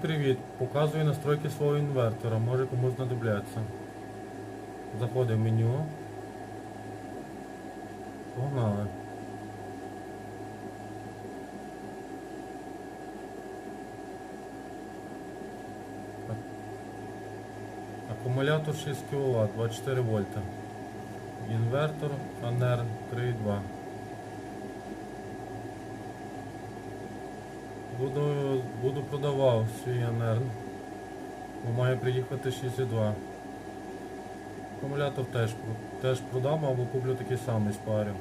Привіт! Показую настройки свого інвертора, може комусь знадобляться. Заходимо в меню. Погнали. Акумулятор 6 кВт, 24 вольта. Інвертор Анерн 3.2. Буду, буду продавав свій Анерн. Бо має приїхати 6.2. Акумулятор теж, теж продам або куплю такий самий з.